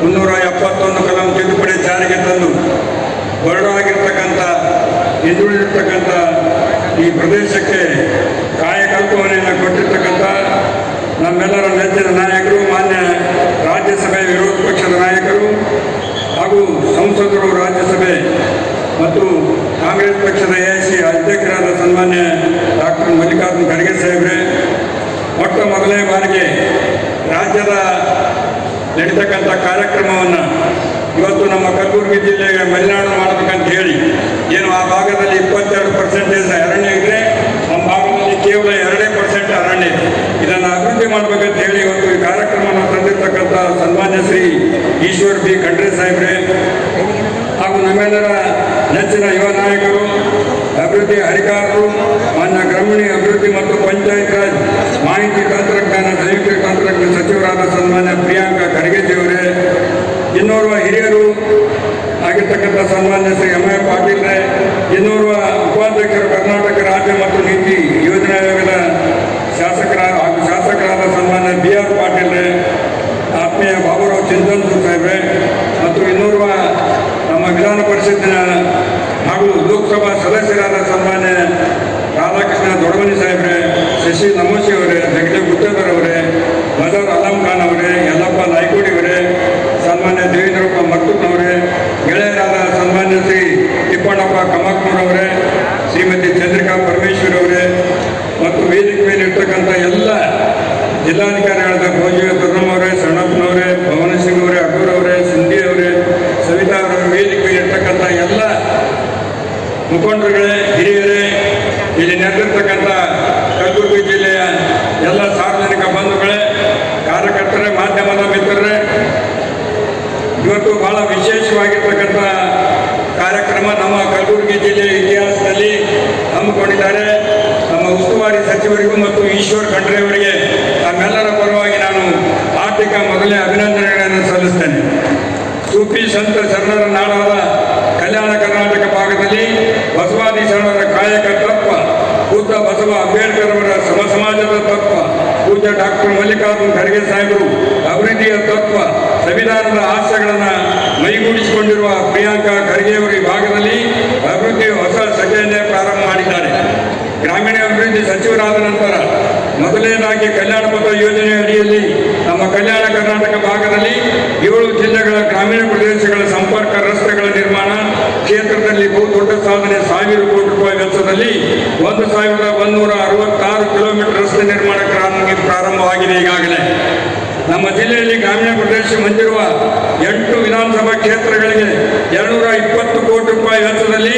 ಮುನ್ನೂರ ಎಪ್ಪತ್ತೊಂದು ಕಲಂ ತಿದ್ದುಪಡಿ ಜಾರಿಗೆ ತಂದು ಹೊರಡಾಗಿರ್ತಕ್ಕಂಥ, ಹಿಂದುಳಿದಿರ್ತಕ್ಕಂಥ ಈ ಪ್ರದೇಶಕ್ಕೆ ಕಾಯಕಲ್ಪನೆಯನ್ನು ಕೊಟ್ಟಿರ್ತಕ್ಕಂಥ ನಮ್ಮೆಲ್ಲರ ನೆಚ್ಚಿನ ನಾಯಕರು, ಮಾನ್ಯ ರಾಜ್ಯಸಭೆ ವಿರೋಧ ಪಕ್ಷದ ನಾಯಕರು ಹಾಗೂ ಸಂಸದರು ರಾಜ್ಯಸಭೆ ಮತ್ತು ಕಾಂಗ್ರೆಸ್ ಪಕ್ಷದ ಎ ಸಿ ಅಧ್ಯಕ್ಷರಾದ ಸನ್ಮಾನ್ಯ ಡಾಕ್ಟರ್ ಮಲ್ಲಿಕಾರ್ಜುನ್ ಖರ್ಗೆ ಸಾಹೇಬ್ರೆ, ಮೊಟ್ಟ ಮೊದಲನೇ ಬಾರಿಗೆ ರಾಜ್ಯದ ನಡೀತಕ್ಕಂಥ ಕಾರ್ಯಕ್ರಮವನ್ನು ಇವತ್ತು ನಮ್ಮ ಕಲಬುರಗಿ ಜಿಲ್ಲೆಗೆ ಮಲೆನಾಡು ಮಾಡಬೇಕಂತ ಹೇಳಿ, ಏನು ಆ ಭಾಗದಲ್ಲಿ ಇಪ್ಪತ್ತೆರಡು ಪರ್ಸೆಂಟೇಜ್ ಅರಣ್ಯ ಇದ್ದರೆ ನಮ್ಮ ಭಾಗದಲ್ಲಿ ಕೇವಲ ಎರಡೇ ಪರ್ಸೆಂಟ್ ಅರಣ್ಯ ಇದೆ. ಇದನ್ನು ಅಭಿವೃದ್ಧಿ ಮಾಡಬೇಕಂತ ಹೇಳಿ ಇವತ್ತು ಈ ಕಾರ್ಯಕ್ರಮವನ್ನು ತಂದಿರ್ತಕ್ಕಂಥ ಸನ್ಮಾನ್ಯ ಶ್ರೀ ಈಶ್ವರ್ ಬಿ ಖಂಡ್ರೆ ಸಾಹೇಬ್ರೆ, ಹಾಗೂ ನಮ್ಮೆಲ್ಲರ ನೆಚ್ಚಿನ ಯುವ ನಾಯಕರು, ಅಭಿವೃದ್ಧಿ ಅಧಿಕಾರರು, ಮಾನ್ಯ ಗ್ರಾಮೀಣ ಅಭಿವೃದ್ಧಿ ಮತ್ತು ಪಂಚಾಯತ್ ರಾಜ್ ಮಾಹಿತಿ ತಂತ್ರಜ್ಞಾನ ಜೈವಿಕ ತಂತ್ರಜ್ಞಾನ ಸಚಿವರಾದ ಸನ್ಮಾನ್ಯ ಪ್ರಿಯಾಂಕಾ ಖರ್ಗೆಜಿಯವರೇ ಇನ್ನೋರ್ವ ಹಿರಿಯರು ಆಗಿರ್ತಕ್ಕಂಥ ಸನ್ಮಾನ್ಯ ಶ್ರೀ ಎಂ ಎ ಪಾಟೀಲ್ರೆ ಇನ್ನೋರ್ವ ಉಪಾಧ್ಯಕ್ಷರು ಕರ್ನಾಟಕ ರಾಜ್ಯ ಮತ್ತು ನೀತಿ ಯೋಜನಾ ಆಯೋಗದ ಶಾಸಕರ ಹಾಗೂ ಶಾಸಕರಾದ ಸನ್ಮಾನ್ಯ ಬಿ ಆರ್ ಪಾಟೀಲ್ರೆ ಆತ್ಮೀಯ ಬಾಬುರಾವ್ ಚಿಂತನ್ ಸಾಹೇಬ್ರೆ ಮತ್ತು ಇನ್ನೋರ್ವ ನಮ್ಮ ವಿಧಾನ ಪರಿಷತ್ತಿನ ಹಾಗೂ ಲೋಕಸಭಾ ಸದಸ್ಯರಾದ ಸನ್ಮಾನ್ಯ ರಾಧಾಕೃಷ್ಣ ದೊಡಮನಿ ಸಾಹೇಬ್ರೆ ಶಶಿ ನಮೋಶಿ ಅವರೇ ಜಗದೀಪ್ ಗುತ್ತೇದಾರ್ ಅವರೇ ಮದರ್ ಅಲಂ ಖಾನ್ ಅವರೇ ಯಲ್ಲಪ್ಪ ನಾಯ್ಕೋಡಿ ಅವರೇ ಸನ್ಮಾನ್ಯ ದೇವೇಂದ್ರಪ್ಪ ಮರ್ತೂರ್ನವರೇ ಗೆಳೆಯರಾದ ಸನ್ಮಾನ್ಯ ಶ್ರೀ ತಿಪ್ಪಣ್ಣಪ್ಪ ಕಮಕ್ನೂರ್ ಅವರೇ ಶ್ರೀಮತಿ ಚಂದ್ರಿಕಾ ಪರಮೇಶ್ವರ್ ಅವರೇ ಮತ್ತು ವೇದಿಕೆ ಮೇಲೆ ಇರ್ತಕ್ಕಂಥ ಎಲ್ಲ ಜಿಲ್ಲಾಧಿಕಾರಿಗಳಾದ ಭೋಜಿ ಅವರೇ ಸಣ್ಣಪ್ಪನವರೇ ಭವನ ಸಿಂಗ್ ಅವರೇ ಅಟೂರ್ ಅವರೇ ಸಿಂಧಿ ಅವರೇ ಸವಿತಾ ಅವರ ವೇದಿಕೆ ಇರ್ತಕ್ಕಂಥ ಎಲ್ಲ ಮುಖಂಡರುಗಳೇ, ಹಿರಿಯರೇ, ಇಲ್ಲಿ ನೆರೆದಿರ್ತಕ್ಕಂಥ ಕಲಬುರಗಿ ಜಿಲ್ಲೆಯ ಎಲ್ಲ ಸಾರ್ವಜನಿಕ ಬಂಧುಗಳೇ, ಕಾರ್ಯಕರ್ತರೇ, ಮಾಧ್ಯಮದ ಮಿತ್ರರೇ, ಇವತ್ತು ಬಹಳ ವಿಶೇಷವಾಗಿರ್ತಕ್ಕಂಥ ಕಾರ್ಯಕ್ರಮ ನಮ್ಮ ಕಲಬುರಗಿ ಜಿಲ್ಲೆಯ ಇತಿಹಾಸದಲ್ಲಿ ಹಮ್ಮಿಕೊಂಡಿದ್ದಾರೆ. ನಮ್ಮ ಉಸ್ತುವಾರಿ ಸಚಿವರಿಗೂ ಮತ್ತು ಈಶ್ವರ್ ಖಂಡ್ರೆ ಅವರಿಗೆ ತಮ್ಮೆಲ್ಲರ ಪರವಾಗಿ ನಾನು ಆರ್ಥಿಕ ಮೊದಲೇ ಅಭಿನಂದನೆಗಳನ್ನು ಸಲ್ಲಿಸ್ತೇನೆ. ಸೂಫಿ ಸಂತ ಶರಣರ ನಾಡಾದ ಕಲ್ಯಾಣ ಕರ್ನಾಟಕ ಭಾಗದಲ್ಲಿ ಬಸವಾದಿ ಶರಣರ ಕಾಯಕ ತತ್ವ, ಬುದ್ಧ ಬಸವ ಅಂಬೇಡ್ಕರ್ ಅವರ ಸಮ ಸಮಾಜದ ತತ್ವ, ಪೂಜ್ಯ ಡಾಕ್ಟರ್ ಮಲ್ಲಿಕಾರ್ಜುನ್ ಖರ್ಗೆ ಸಾಹೇಬರು ಅಭಿವೃದ್ಧಿಯ ತತ್ವ, ಸಂವಿಧಾನದ ಆಶಯಗಳನ್ನು ಮೈಗೂಡಿಸಿಕೊಂಡಿರುವ ಪ್ರಿಯಾಂಕಾ ಖರ್ಗೆ ಅವರು ಈ ಭಾಗದಲ್ಲಿ ಅಭಿವೃದ್ಧಿಯ ಹೊಸ ಸಭೆಯನ್ನೇ ಪ್ರಾರಂಭ ಮಾಡಿದ್ದಾರೆ ಗ್ರಾಮೀಣ ಅಭಿವೃದ್ಧಿ ಸಚಿವರಾದ ನಂತರ ಕಲ್ಯಾಣ ಪಥ ಯೋಜನೆ ಅಡಿಯಲ್ಲಿ ನಮ್ಮ ಕಲ್ಯಾಣ ಕರ್ನಾಟಕ ಭಾಗದಲ್ಲಿ ಏಳು ಜಿಲ್ಲೆಗಳ ಗ್ರಾಮೀಣ ಪ್ರದೇಶಗಳ ಸಂಪರ್ಕ ರಸ್ತೆಗಳ ನಿರ್ಮಾಣ, ಕ್ಷೇತ್ರದಲ್ಲಿ ಬಹು ದೊಡ್ಡ ಸಾಧನೆ ಸಾವಿರ ಕೋಟಿ ರೂಪಾಯಿ ವೆಚ್ಚದಲ್ಲಿ ಒಂದು ಸಾವಿರದ ಒಂದೂರ ಅರವತ್ತಾರು ಕಿಲೋಮೀಟರ್ ರಸ್ತೆ ನಿರ್ಮಾಣ ಪ್ರಾರಂಭವಾಗಿದೆ ಈಗಾಗಲೇ. ನಮ್ಮ ಜಿಲ್ಲೆಯಲ್ಲಿ ಗ್ರಾಮೀಣ ಪ್ರದೇಶ ಹೊಂದಿರುವ ಎಂಟು ವಿಧಾನಸಭಾ ಕ್ಷೇತ್ರಗಳಿಗೆ ಎರಡುನೂರ ಇಪ್ಪತ್ತು ಕೋಟಿ ರೂಪಾಯಿ ವೆಚ್ಚದಲ್ಲಿ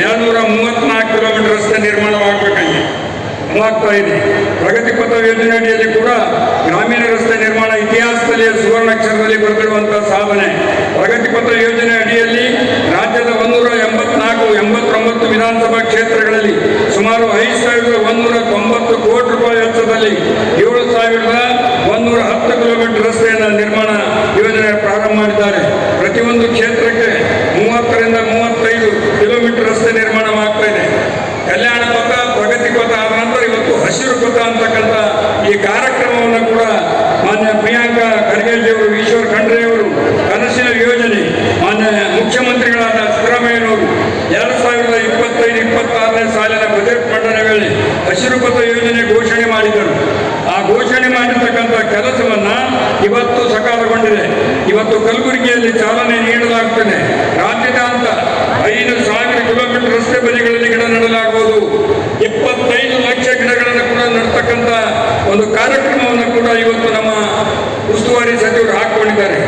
ಎರಡುನೂರ ಮೂವತ್ತ್ನಾಲ್ಕು ಕಿಲೋಮೀಟರ್ ರಸ್ತೆ ನಿರ್ಮಾಣವಾಗಬೇಕಾಗಿದೆ. ಪ್ರಗತಿ ಪಥ ಯೋಜನೆ ಅಡಿಯಲ್ಲಿ ಕೂಡ ಗ್ರಾಮೀಣ ರಸ್ತೆ ನಿರ್ಮಾಣ ಇತಿಹಾಸದಲ್ಲಿ ಸುವರ್ಣಾಕ್ಷರದಲ್ಲಿ ಬರೆದಿರುವಂತಹ ಸಾಧನೆ. ಪ್ರಗತಿ ಪಥ ಯೋಜನೆ ಅಡಿಯಲ್ಲಿ ರಾಜ್ಯದ ಒಂದೂರ ಎಂಬತ್ನಾಲ್ಕು, ಎಂಬತ್ತೊಂಬತ್ತು ವಿಧಾನಸಭಾ ಕ್ಷೇತ್ರಗಳಲ್ಲಿ ಸುಮಾರು ಐದು ಸಾವಿರದ ಒಂದೂರ ತೊಂಬತ್ತು ಕೋಟಿ ರೂಪಾಯಿ ವೆಚ್ಚದಲ್ಲಿ ಏಳು ಸಾವಿರದ ಒಂದೂರ ಹತ್ತು ಕಿಲೋಮೀಟರ್ ರಸ್ತೆಯನ್ನು ನಿರ್ಮಾಣ ಯೋಜನೆ ಪ್ರಾರಂಭ ಮಾಡಿದ್ದಾರೆ. ಪ್ರತಿಯೊಂದು ಕ್ಷೇತ್ರಕ್ಕೆ ಮೂವತ್ತರಿಂದ ಮೂವತ್ತೈದು ಕಿಲೋಮೀಟರ್ ರಸ್ತೆ ನಿರ್ಮಾಣವಾಗ್ತಾ ಇದೆ. ಕಲ್ಯಾಣ ಪಥ, ಪ್ರಗತಿ ಪಥ ಆದ ನಂತರ ಇವತ್ತು ಹಸಿರು ಪಥ ಅಂತಕ್ಕಂಥ ಈ ಕಾರ್ಯಕ್ರಮವನ್ನು ಕೂಡ ಮಾನ್ಯ ಪ್ರಿಯಾಂಕಾ ಖರ್ಗೆಜಿಯವರು ಈಶ್ವರ್ ಖಂಡ್ರೆಯವರು, ಕನಸಿನ ಯೋಜನೆ, ಮಾನ್ಯ ಮುಖ್ಯಮಂತ್ರಿಗಳಾದ ಸಿದ್ದರಾಮಯ್ಯನವರು ಎರಡು ಸಾವಿರದ ಇಪ್ಪತ್ತೈದು, ಇಪ್ಪತ್ತಾರನೇ ಸಾಲಿನ ಬಜೆಟ್ ಮಂಡನೆ ವೇಳೆ ಹಸಿರು ಪಥ ಯೋಜನೆ ಘೋಷಣೆ ಮಾಡಿದರು. ಆ ಘೋಷಣೆ ಮಾಡಿರ್ತಕ್ಕಂಥ ಕೆಲಸವನ್ನು ಇವತ್ತು ಸಕಾಲಗೊಂಡಿದೆ. ಇವತ್ತು ಕಲಬುರಗಿಯಲ್ಲಿ ಚಾಲನೆ ನೀಡಲಾಗುತ್ತದೆ ಐದು ಸಾವಿರ ಕಿಲೋಮೀಟರ್ ರಸ್ತೆ ಬದಿಗಳಲ್ಲಿ ಗಿಡ ನೆಡಲಾಗುವುದು. ಇಪ್ಪತ್ತೈದು ಲಕ್ಷ ಗಿಡಗಳನ್ನು ಕೂಡ ನೆಡ್ತಕ್ಕಂಥ ಒಂದು ಕಾರ್ಯಕ್ರಮವನ್ನು ಕೂಡ ಇವತ್ತು ನಮ್ಮ ಉಸ್ತುವಾರಿ ಸಚಿವರು ಹಾಕೊಂಡಿದ್ದಾರೆ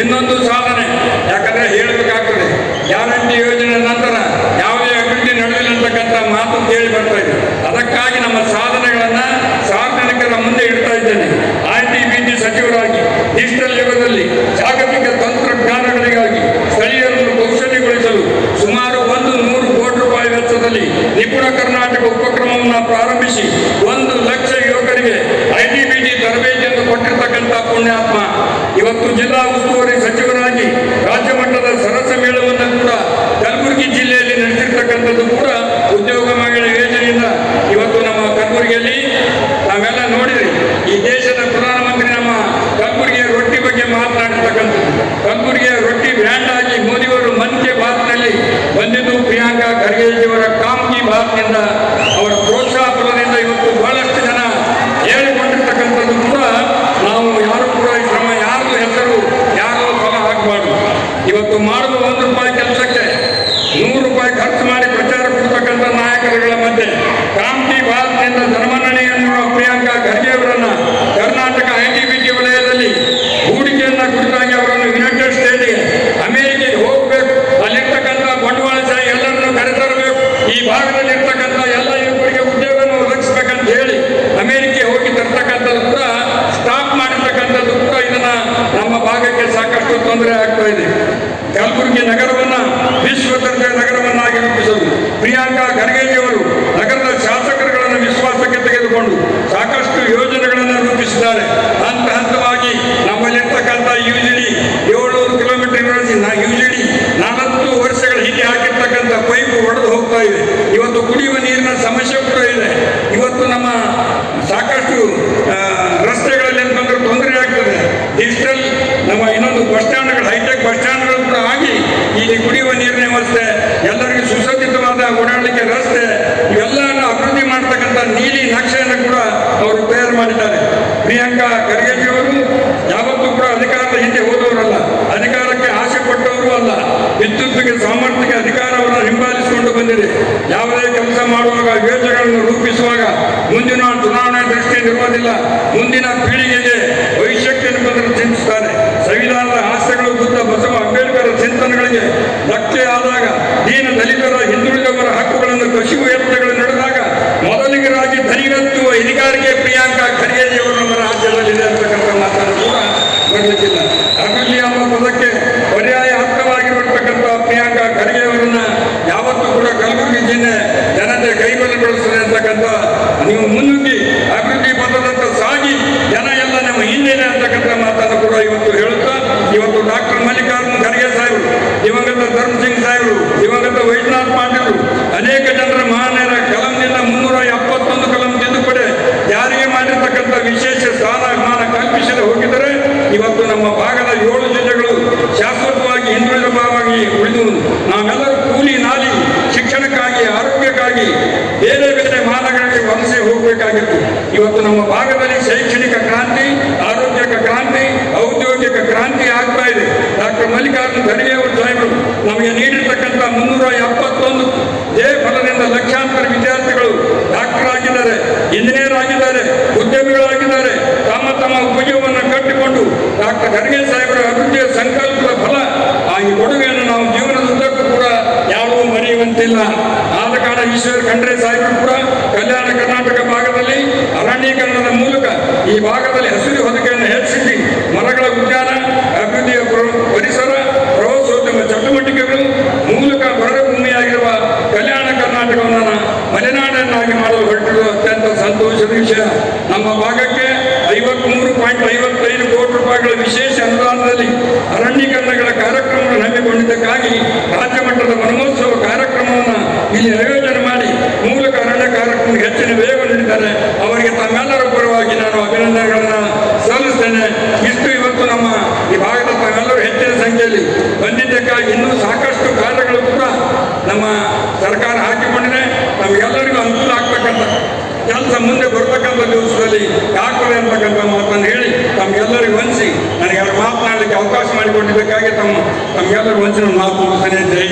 ಇನ್ನೊಂದು ಸಾಧನೆ, ಯಾಕಂದ್ರೆ ಹೇಳಬೇಕಾಗ್ತದೆ, ಗ್ಯಾರಂಟಿ ಯೋಜನೆ ನಂತರ ಯಾವುದೇ ಅಭಿವೃದ್ಧಿ ನಡೆದಿಲ್ಲ ಅಂತಕ್ಕಂಥ ಮಾತು ಕೇಳಿ ಬರ್ತಾ ಇದೆ. ಅದಕ್ಕಾಗಿ ನಮ್ಮ ಸಾಧನೆಗಳನ್ನ ಸಾರ್ವಜನಿಕರ ಮುಂದೆ ಇಡ್ತಾ ಇದ್ದೇನೆ. ಆಯ್ತಿ ಟಿ ಬಿ ಸಚಿವರಾಗಿ ಡಿಜಿಟಲ್ ಯುಗದಲ್ಲಿ ತಂತ್ರಜ್ಞಾನಗಳಿಗಾಗಿ ಸ್ಥಳೀಯರನ್ನು ಕೌಶಲ್ಯಗೊಳಿಸಲು ಸುಮಾರು ಒಂದು ನೂರು ಕೋಟಿ ರೂಪಾಯಿ ವೆಚ್ಚದಲ್ಲಿ ನಿಪುಣ ಕರ್ನಾಟಕ ಉಪಕ್ರಮವನ್ನು ಪ್ರಾರಂಭಿಸಿ ಒಂದು ಲಕ್ಷ ಯುವಕರಿಗೆ ಐ ಟಿ ಬಿ ಟಿ ತರಬೇತಿಯನ್ನು ಕೊಟ್ಟಿರ್ತಕ್ಕಂಥ ಪುಣ್ಯಾತ್ಮ ಇವತ್ತು ಜಿಲ್ಲಾ ಉಸ್ತುವಾರಿ ಸಚಿವರಾಗಿ ರಾಜ್ಯ ಮಟ್ಟದ ಸರಸ ಮೇಳವನ್ನು ಕೂಡ ಕಲಬುರಗಿ ಜಿಲ್ಲೆಯಲ್ಲಿ ನಡೆಸಿರ್ತಕ್ಕಂಥದ್ದು ಕೂಡ ಉದ್ಯೋಗ ಮಹಿಳೆ ಯೋಜನೆಯಿಂದ ಇವತ್ತು ನಮ್ಮ ಕಲಬುರಗಿಯಲ್ಲಿ ನಾವೆಲ್ಲ ನೋಡಿದ್ರಿ ಈ ದೇಶದ ಪ್ರಧಾನಮಂತ್ರಿ ನಮ್ಮ ಕಲಬುರಗಿಯ ರೊಟ್ಟಿ ಬಗ್ಗೆ ಭಾಗದಿಂದ ಅವರ ಪ್ರೋತ್ಸಾಹ ಬಲದಿಂದ ಇವತ್ತು ಬಹಳಷ್ಟು ಜನ ಹೇಳಿಕೊಂಡಿರ್ತಕ್ಕಂಥದ್ದು ಕೂಡ ನಾವು ಯಾರು ಕೂಡ ಈ ಶ್ರಮ ಯಾರ್ದು ಹೆಸರು ಯಾರು ಫಲ ಹಾಕಬಾರ್ದು. ಇವತ್ತು ಮಾಡುವ ಒಂದು ರೂಪಾಯಿ ಕೆಲಸಕ್ಕೆ ನೂರು ರೂಪಾಯಿ ಖರ್ಚು ಮಾಡಿ ಪ್ರಚಾರ ಕೊಡ್ತಕ್ಕಂಥ ನಾಯಕರುಗಳ ಮಧ್ಯೆ ಕಾಮಿ ಭಾರತದಿಂದ ಧರ್ಮನಣಿಯನ್ನು ಪ್ರಿಯಾಂಕಾ ಖರ್ಗೆ ಅವರನ್ನ Karnataka I T B T ವಲಯದಲ್ಲಿ ಹೂಡಿಕೆಯನ್ನ ಕುರಿತಾಗಿ ಅವರನ್ನು ಯುನೈಟೆಡ್ ಸ್ಟೇಟ್ಗೆ ಅಮೆರಿಕೆಗೆ ಹೋಗಬೇಕು ಅಲ್ಲಿರ್ತಕ್ಕಂಥ ಬಂಡವಾಳಶಾಹಿ ಎಲ್ಲರನ್ನು ಕರೆತರಬೇಕು ಈ ಭಾಗದಲ್ಲಿ ಇರ್ತಕ್ಕಂಥ ಎಲ್ಲ ಯುವಕರಿಗೆ ಉದ್ಯೋಗವನ್ನು ಒದಗಿಸ್ಬೇಕಂತ ಹೇಳಿ ಅಮೆರಿಕೆ ಹೋಗಿ ತರ್ತಕ್ಕಂಥದ್ದು ಕೂಡ ಸ್ಟಾಪ್ ಮಾಡಿರ್ತಕ್ಕಂಥದ್ದು ಕೂಡ ಇದನ್ನ ನಮ್ಮ ಭಾಗಕ್ಕೆ ಸಾಕಷ್ಟು ತೊಂದರೆ ಆಗ್ತಾ ಇದೆ ಕಲಬುರಗಿ ನಗರವನ್ನ ವಿಶ್ವ ದರ್ಜೆಯ ನಗರವನ್ನಾಗಿ ರೂಪಿಸಲು ಪ್ರಿಯಾಂಕಾ ಖರ್ಗೆಜಿಯವರು ನಗರದ ಶಾಸಕರುಗಳನ್ನು ವಿಶ್ವಾಸಕ್ಕೆ ತೆಗೆದುಕೊಂಡು ಸಾಕಷ್ಟು ರೂಪಿಸಿದ್ದಾರೆ ಹಂತ ಹಂತವಾಗಿ ನಮ್ಮಲ್ಲಿರ್ತಕ್ಕಂಥ ಯು ಜಿ ಡಿ ಏಳ್ನೂರು ಕಿಲೋಮೀಟರ್ ಯು ಜಿ ಡಿ ನಾಲ್ಕು ವರ್ಷಗಳ ಹಿಂದೆ ಹಾಕಿರ್ತಕ್ಕಂಥ ಪೈಪು ಒಡೆದು ಹೋಗ್ತಾ ಇದೆ. ಇವತ್ತು ಕುಡಿಯುವ ನೀರಿನ ಸಮಸ್ಯೆ ಕೂಡ ಇದೆ. ಇವತ್ತು ನಮ್ಮ ಸಾಕಷ್ಟು ರಸ್ತೆಗಳಲ್ಲಿ ರಸ್ತೆಗಳಲ್ಲಿ ಅಂತಂದ್ರೆ ತೊಂದರೆ ಆಗ್ತದೆ. ಡಿಜಿಟಲ್ ನಮ್ಮ ಇನ್ನೊಂದು ಯಾವುದೇ ಕೆಲಸ ಮಾಡುವಾಗ, ಯೋಜನೆಗಳನ್ನು ರೂಪಿಸುವಾಗ ಮುಂದಿನ ಚುನಾವಣೆ ದೃಷ್ಟಿಯಲ್ಲಿರುವುದಿಲ್ಲ ಮುಂದಿನ ಪೀಳಿಗೆಗೆ ಭವಿಷ್ಯಕ್ಕೆ ಎಂಬುದನ್ನು ಚಿಂತಿಸುತ್ತಾರೆ ಸಂವಿಧಾನದ ಆಸೆಗಳು ಬುದ್ಧ ಬಸವ ಅಂಬೇಡ್ಕರ್ ಚಿಂತನೆಗಳಿಗೆ ಧಕ್ಕೆ ಆದಾಗ ದೀನ ದಲಿತರ ಹಿಂದುಳಿದವರ ಹಕ್ಕುಗಳನ್ನು ಕಸಿವು ಯತ್ನಗಳು ನಡೆದಾಗ ಮೊದಲಿಗರಾಗಿ ಧನಿಗೆತ್ತುವ ಅಧಿಕಾರಿಗೆ ಪ್ರಿಯಾಂಕಾ ಖರ್ಗೆಜಿಯವರು ನಮ್ಮ ರಾಜ್ಯದಲ್ಲಿದೆ ಅಂತಕ್ಕಂಥ ಮಾತನ್ನು ಕೂಡ ಬರಲಿಕ್ಕಿಲ್ಲ ಅಭಿವೃದ್ಧಿ ಎಂಬ ಪದಕ್ಕೆ ಪರ್ಯಾಯ ಅರ್ಥವಾಗಿರತಕ್ಕಂಥ ಪ್ರಿಯಾಂಕಾ ಖರ್ಗೆ ಅವರನ್ನ ಯಾವತ್ತೂ ಕೂಡ ಕಲಬುರಗಿ ಜಿಲ್ಲೆ ಜನತೆ ಕೈಗೊಳ್ಳಗೊಳಿಸ್ತದೆ ಅಂತಕ್ಕಂಥ ನೀವು ಮುನ್ನುಗ್ಗಿ ಅಭಿವೃದ್ಧಿ ಪದದತ್ತ ಸಾಗಿ ಜನ ಎಲ್ಲ ನಮ್ಮ ಹಿಂದಿದೆ ಅಂತಕ್ಕಂಥ ಮಾತನ್ನು ಕೂಡ ಇವತ್ತು ಹೇಳುತ್ತಾ ಇವತ್ತು ಡಾಕ್ಟರ್ ಮಲ್ಲಿಕಾರ್ಜುನ್ ಖರ್ಗೆ ಸಾಹೇಬರು ದಿವಂಗತ ಧರ್ಮ್ ಸಿಂಗ್ ಸಾಹೇಬರು ದಿವಂಗತ ವೈದ್ಯನಾಥ್ ಪಾಟೀಲ್ ಅನೇಕ ಜನರ ಮಹಾನರ ಕಲಂದಿಂದ ಮುನ್ನೂರ ಎಪ್ಪತ್ತೊಂದು ಕಲಂ ತಿದ್ದುಪಡಿ ಜಾರಿಗೆ ಮಾಡಿರ್ತಕ್ಕಂಥ ವಿಶೇಷ ಸ್ಥಾನಮಾನ ಕಲ್ಪಿಸದೆ ಹೋಗಿದರೆ ಇವತ್ತು ನಮ್ಮ ಭಾಗದ ಏಳು ಜಿಲ್ಲೆಗಳು ಶಾಶ್ವತವಾಗಿ ಹಿಂದುಳಿದ ಭಾಗವಾಗಿ ಉಳಿದು ನಾವೆಲ್ಲರೂ ಕೂಲಿ ನಾಲಿ ಶಿಕ್ಷಣಕ್ಕಾಗಿ ಆರೋಗ್ಯಕ್ಕಾಗಿ ಬೇರೆ ಬೇರೆ ಮಾನಗಳಿಗೆ ವಲಸೆ ಹೋಗಬೇಕಾಗಿತ್ತು ಇವತ್ತು ನಮ್ಮ ಭಾಗದಲ್ಲಿ ಶೈಕ್ಷಣಿಕ ಕ್ರಾಂತಿ, ಆರೋಗ್ಯಕ ಕ್ರಾಂತಿ, ಔದ್ಯೋಗಿಕ ಕ್ರಾಂತಿ ಆಗ್ತಾ ಇದೆ. ಡಾಕ್ಟರ್ ಮಲ್ಲಿಕಾರ್ಜುನ್ ಖರ್ಗೆ ಅವರು ಸಾಹೇಬರು ನಮಗೆ ನೀಡಿರ್ತಕ್ಕಂಥ ಮುನ್ನೂರ ಎಪ್ಪತ್ತೊಂದು ಜಯ ಫಲದಿಂದ ಲಕ್ಷಾಂತರ ವಿದ್ಯಾರ್ಥಿಗಳು ಡಾಕ್ಟರ್ ಆಗಿದ್ದಾರೆ ಇಂಜಿನಿಯರ್ ಆಗಿದ್ದಾರೆ ಉದ್ಯಮಿಗಳಾಗಿದ್ದಾರೆ ತಮ್ಮ ತಮ್ಮ ಉಪಯೋಗವನ್ನು ಕಟ್ಟಿಕೊಂಡು ಡಾಕ್ಟರ್ ಖರ್ಗೆ ಸಾಹೇಬರ ಅಭಿವೃದ್ಧಿಯ ಸಂಕಲ್ಪದ ಫಲ ಆ ಈ ಕೊಡುಗೆಯನ್ನು ನಾವು ಜೀವನದ ಉದ್ದಕ್ಕೂ ಕೂಡ ಯಾರೂ ಮರೆಯುವಂತಿಲ್ಲ ಆದ ಕಾರಣ ಈಶ್ವರ ಖಂಡ್ರೆ ಸಾಹೇಬರು ಕೂಡ ಕಲ್ಯಾಣ ಕರ್ನಾಟಕ ಭಾಗದಲ್ಲಿ ಅರಣ್ಯೀಕರಣದ ಮೂಲಕ ಈ ಭಾಗದಲ್ಲಿ ಹಸಿರು ಹೊದಿಕೆಯನ್ನು ಹೆಚ್ಚಿಸಿ ಮರಗಳ ಉದ್ಯಾನ ಅಭಿವೃದ್ಧಿಯ ಪ್ರ- ಪರಿಸರ ಪ್ರವಾಸೋದ್ಯಮ ಚಟುವಟಿಕೆಗಳು ಮೂಲಕ ಬರಡು ಭೂಮಿಯಾಗಿರುವ ಕಲ್ಯಾಣ ಕರ್ನಾಟಕವನ್ನು ಮಲೆನಾಡನ್ನಾಗಿ ಮಾಡಲು ಹೊರಟಿರುವ ಅತ್ಯಂತ ಸಂತೋಷದ ವಿಷಯ ನಮ್ಮ ಭಾಗಕ್ಕೆ ಐವತ್ಮೂರು ಪಾಯಿಂಟ್ ಐವತ್ತೈದು ಕೋಟಿ ರೂಪಾಯಿಗಳ ವಿಶೇಷ ಅನುದಾನದಲ್ಲಿ ಅರಣ್ಯೀಕರಣಗಳ ಕಾರ್ಯಕ್ರಮವನ್ನು ಹಮ್ಮಿಕೊಂಡಿದ್ದಕ್ಕಾಗಿ ರಾಜ್ಯ ಮಟ್ಟದ ವನಮಹೋತ್ಸವ ಕಾರ್ಯಕ್ರಮವನ್ನು ಇಲ್ಲಿ ಆಯೋಜನೆ ಮಾಡಿ ಮೂಲಕ ಅರಣ್ಯ ಕಾರ್ಯಕ್ರಮಕ್ಕೆ ಹೆಚ್ಚಿನ ವೇಗ ನೀಡಿದ್ದಾರೆ. ಅವರಿಗೆ ತಮ್ಮೆಲ್ಲರ ಪರವಾಗಿ ನಾನು ಅಭಿನಂದನೆಗಳನ್ನು ಸಲ್ಲಿಸ್ತೇನೆ. ಇಷ್ಟು ಇವತ್ತು ನಮ್ಮ ಈ ಭಾಗದ ತಾವೆಲ್ಲರೂ ಹೆಚ್ಚಿನ ಸಂಖ್ಯೆಯಲ್ಲಿ ಬಂದಿದ್ದಕ್ಕಾಗಿ ಇನ್ನೂ ಸಾಕಷ್ಟು ಕಾರ್ಯಗಳು ಕೂಡ ನಮ್ಮ ಸರ್ಕಾರ ಹಾಕಿಕೊಂಡಿದೆ. ನಮಗೆಲ್ಲರಿಗೂ ಅನುಕೂಲ ಆಗ್ತಕ್ಕಂಥ ಕೆಲಸ ಮುಂದೆ ಬರ್ತಕ್ಕಂಥ ದಿವಸದಲ್ಲಿ ಆಗ್ತದೆ ಅಂತಕ್ಕಂಥ ಮಾತನ್ನು ಹೇಳಿ ತಮಗೆಲ್ಲರಿಗೂ ವಂಚಿ ನನಗೆ ಎರಡು ಮಾತನಾಡಲಿಕ್ಕೆ ಅವಕಾಶ ಮಾಡಿಕೊಟ್ಟಿದ್ದಕ್ಕಾಗಿ ತಮ್ಮ ತಮಗೆಲ್ಲರಿಗೂ ವಂಚನೆ ಮಾತು ಮುಗಿಸ್ತೇನೆ ಜೈ